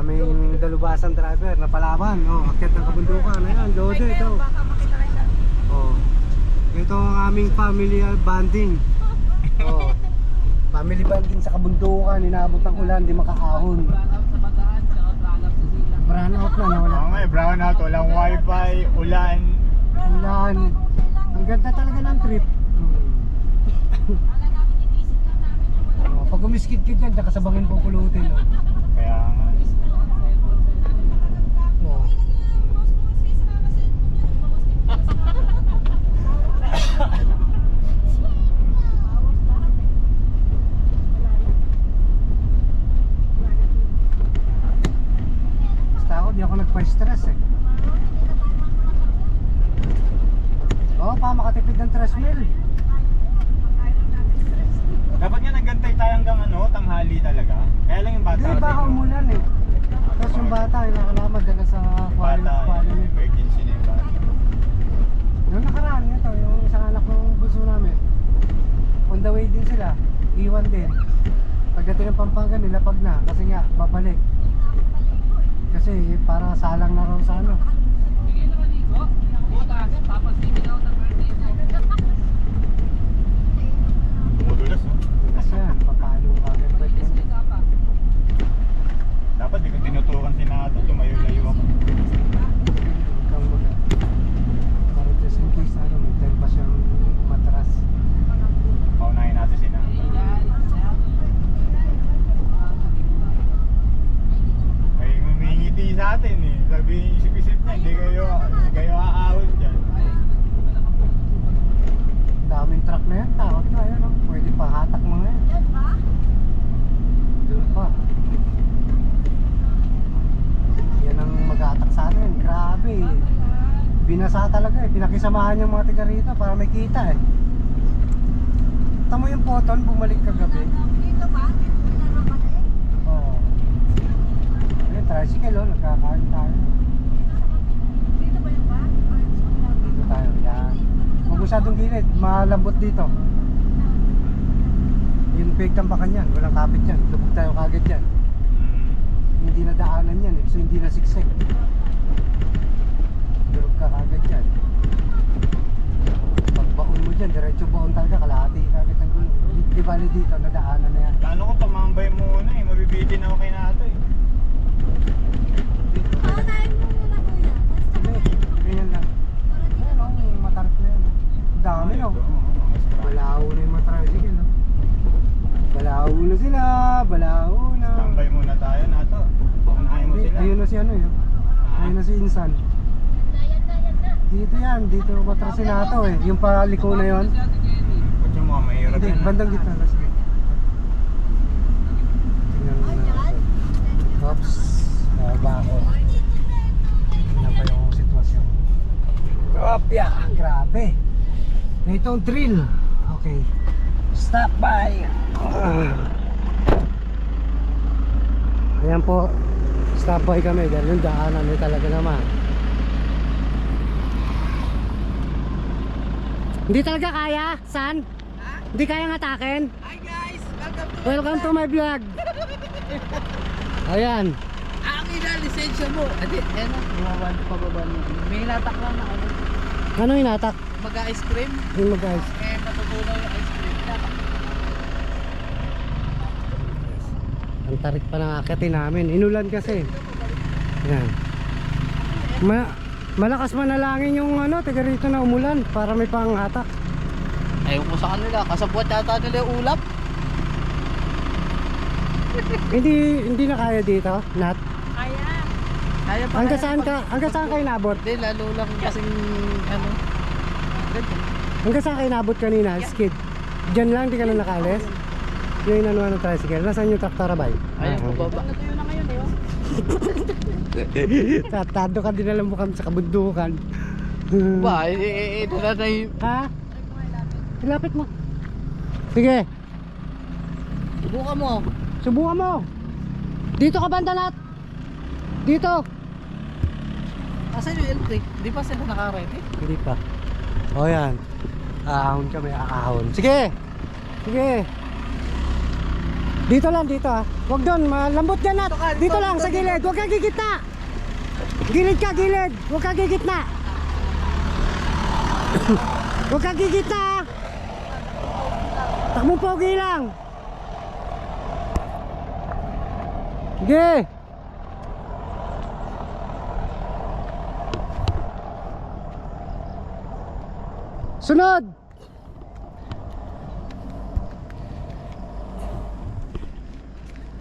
aming dalubasan driver na palaban. Oh, akyat ng kabundukan. Makita kayo siya. Oh. Ito ang aming family bonding. Oh. Family bonding sa kabundukan, inaabot ng ulan, di makaahon. Brown out na, nawala. Oo nga eh, brown out, walang wifi, ulan. Ulan. Ang ganda talaga ng trip. oh, pag umiskid-kid yan, kasabangin po pulutin. Oh. Kaya nga. Oh. Basta ako, di ako nagpa-stress eh. Oo, pa makatipid ng stress meal. Dapat nga nagantay tayo hanggang ano, tanghali talaga. Kaya lang yung bata Hindi, baka umulan eh. Tapos bata, inakalamad dala sa quality. Bata, quality. emergency na yung bata. Yung nakaraan ito, yung isang anak ng bunso namin. On the way din sila. Iwan din. Pagdating ng Pampanga, nilapag na. Kasi nga, babalik. Kasi para salang na raw sa ano. Tumudulas, no? Kasi yan, papalo ka agad. Pwede yan. Dapat di ko tinutukan si Nato, lumayo-layo ako. Huwag kang muna. Para just in case, ano, may time pa siyang matras. Paunahin natin si Nato. May ngumingiti sa atin eh. Sabi isip-isip niya, hindi kayo, hindi kayo aawit dyan. Daming truck na yan, takot na yan. Oh. Pwede pa hatak mga yan. Doon pa. Yan ang mag-atak sa atin. Grabe. eh. Binasa talaga eh. Pinakisamahan yung mga tiga rito para may kita eh. Tamo yung poton, bumalik kagabi. Dito ba? Oo. Ayun, tricycle oh. Nagkakain tayo. Dito ba yung ba? Dito tayo. Yan. Huwag masyadong gilid. Malambot dito. Yung peg tampakan yan. Walang kapit yan. Lubog tayo kagad yan. Mm. hindi na daanan yan eh. So hindi na siksik. Durog ka kagad yan. Pag baon mo dyan, diretso baon talaga, kalahati kagad ng gulong. Di, di bali dito, nadaanan na yan. Plano ko tumambay muna eh, mabibitin ako kay Nato eh. Dito, Paunahin mo muna kuya. Hindi, ganyan lang. Ayan o, may matarik na yan. Ang Dami no. Ito, oo, mas marami. Balaho na yung matricycle no. Balaho na sila, balaho na. Tambay muna tayo, Nato. Unahin mo Hindi, sila. Ayun na si ano yun. Ah. Ayun na si Insan. Dito yan, dito matras si Nato eh. Yung paliko na yon. Ba't yung mga mahirap Hindi, yan? ah? bandang gitna na sige. Tingnan mo natin. Oops. Baba ako. Tingnan pa yung sitwasyon. Opya! Grabe. Na itong drill. Okay. Stop by. Ah. Ayan po. Stop by kami dahil yung daanan ay talaga naman. Hindi talaga kaya, San? Hindi kayang atakin? Hi guys! Welcome to Welcome to my vlog. Ayan. Akin na lisensya mo. Adi, na, bumaban pababa mo. May natak lang na ano, Ano inatak? mag-ice cream. Yung mag-guys. Eh, matutunaw yung ice cream. Natak. Ang tarik pa ng akitin namin. Inulan kasi. Ayan. Ma malakas manalangin yung ano, taga rito na umulan para may panghatak. Ayaw ko sa kanila. Kasabwat yata nila yung ulap. Hindi hindi na kaya dito, Nat. Kaya. Kaya pa Hanggang saan ka, hanggang saan kayo nabot? Hindi, lalo lang kasing ano. Hanggang saan kayo nabot kanina, skid? Diyan lang, di ka na nakalis? Yung inanuan ng tricycle. Nasaan yung traktora bay? Ayaw, bababa. Tatado ka din alam mo kami sa kabundukan. Ba, eh, eh, eh. Ha? Ilapit mo. Sige, Subukan mo. subukan mo. Dito ka banda lahat. Dito. Asan yung L3? Di pa sila naka-ready? Hindi pa. O yan. Ahon kami, ahon. Sige. Sige. Dito lang, dito ah. Huwag doon, malambot dyan at. Dito ka, dito, lang, sa gilid. Huwag kang gigitna. Gilid ka, gilid. Huwag kang gigitna. Huwag kang gigitna ah. Takbo pogi lang. Sige. Sunod.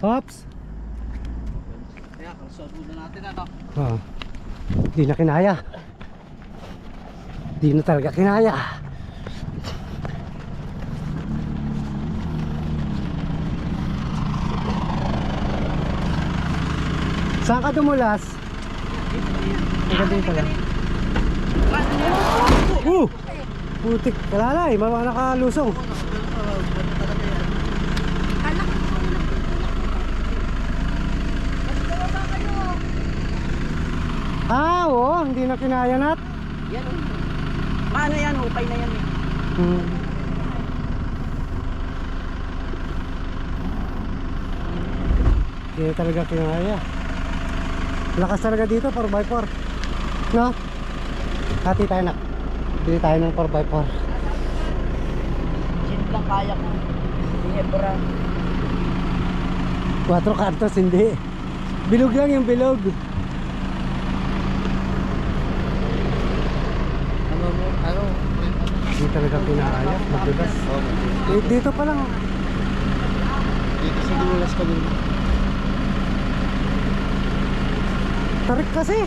Ops. Kaya, kalusot muna natin ano. Oh. Di na kinaya. Di na talaga kinaya. Saan ka dumulas? Ang dito lang. Uh! Putik, kalalay, mama nakalusong. Kala ko po na. Magbaba kayo. Ah, oo, hindi na kinaya nat. Yan o. Paano yan? Upay na yan eh. Hmm. Hindi talaga kinaya. Lakas talaga dito 4x4. No? Hati tayo na. Bili tayo ng 4x4. Jeep lang kaya ko. Ginebra. 4 kantos hindi. Bilog lang yung bilog. Ano mo? Ano? Hindi talaga kinaya. Madulas. Eh, dito pa lang. Dito sa dulas ka din. Tarik kasi.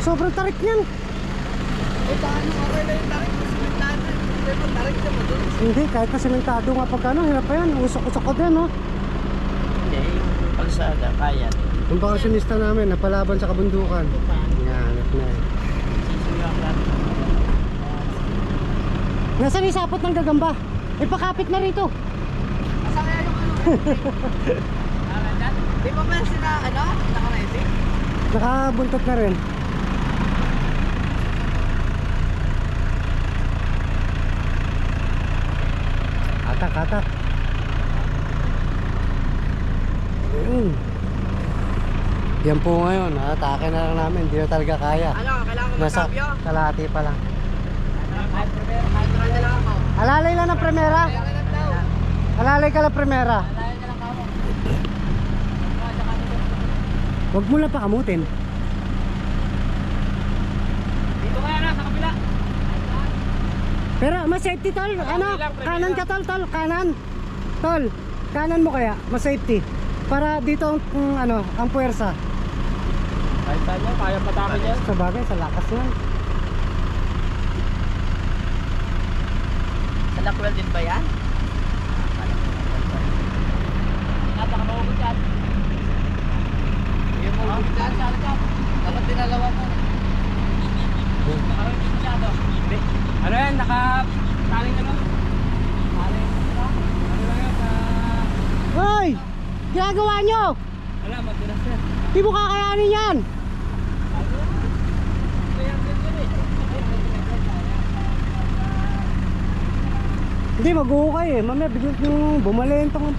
Sobrang tarik niyan. Eh, paano okay na yung tarik mo? Simentado. Hindi mo tarik siya madulas. Hindi, kahit na sementado nga pagka ano, hirap pa yan. Usok-usok ko din, no? Hindi, yung kalsada, kaya. Yung bakasyonista namin, napalaban sa kabundukan. Hinahanap na eh. Sisigang lang. Nasaan yung sapot ng gagamba? Ipakapit na rito. Asa kaya yung ano? Di ba ba sila, ano? Naka-rising? Nakabuntot na rin. Atak, atak. Ayun. Yan po ngayon, atake na lang namin, hindi na talaga kaya. Ano, kailangan ko Nasa magkabyo? kalahati pa lang. Alalay lang ng primera. Alalay ka lang primera. Huwag mo lang pakamutin. Dito kaya na, sa kabila. Pero mas safety tol, ano? Kanan ka tol, tol, kanan. Tol, kanan mo kaya, mas safety. Para dito ang ang ano, ang puwersa. Kahit saan yan, kaya patake niya. Sa bagay, sa lakas yan. Sa Lakwel din ba yan? Ingat, baka mahugot yan. Yung mahugot dyan, saan ka? Dapat dinalawa mo. Parang hindi masyado. Ano yan, naka... Taling ano? Taling ano? Lang yan. Hoy! Ginagawa nyo! Wala, matiras yan. Di mo kakayanin yan! Hindi, mag-uukay eh. Mamaya biglang yung bumalentong.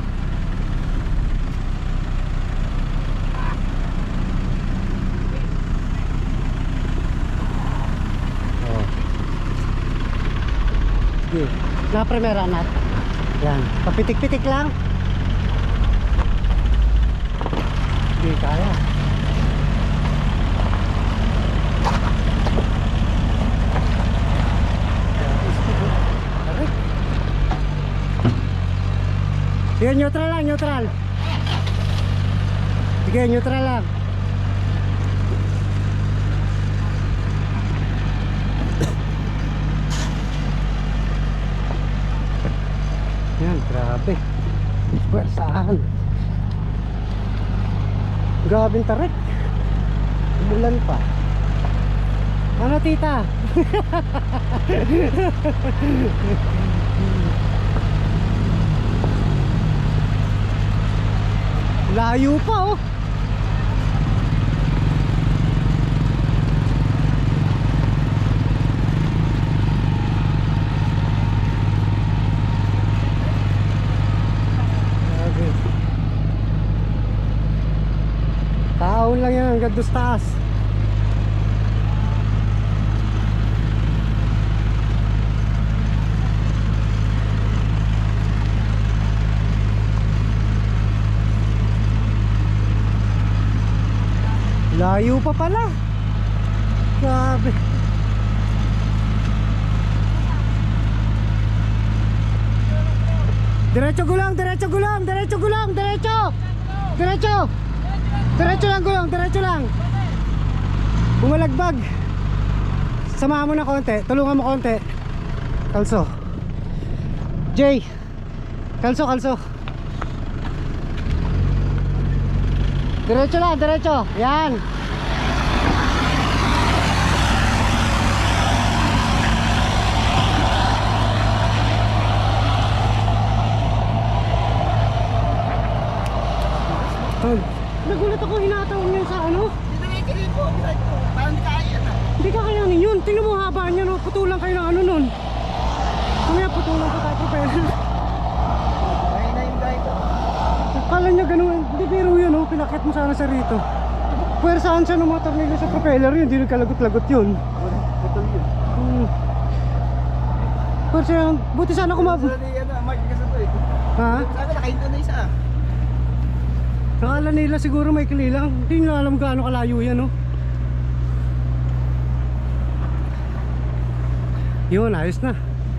Oh. Sige. Na primera nat. Yan. Papitik-pitik lang. Hindi kaya. Neutral lang, neutral. Sige, neutral lang. Yan, grabe. Pwersahan. Grabing tarik. Umulan pa. Ano tita? Layo pa oh. Taon lang yan hanggang doon taas Layo pa pala. Grabe. Diretso gulong, diretso gulong, diretso gulong, diretso. Diretso. Diretso lang gulong, diretso lang. Bumalagbag. Samahan mo na konti, tulungan mo konti. Kalso. Jay. Kalso, kalso. Diretso lang, diretso. Yan. Tol, nagulat ako hinatawag niya sa ano? Hindi ka kayanin yun. Tingnan mo haba niya, no? Putulan kayo ng ano nun. Mamaya putulan ko tayo propeller. Akala niya ganun. Hindi no? Pinakit mo sana sa rito. Puwersaan siya ng mga tornilyo sa propeller yun. Hindi nagkalagot-lagot yun. Hmm. Pwersa yan. Buti sana kumab... Ha? Akala nila siguro may kalilang. Hindi nila alam gaano kalayo yan, no? Yun, ayos na.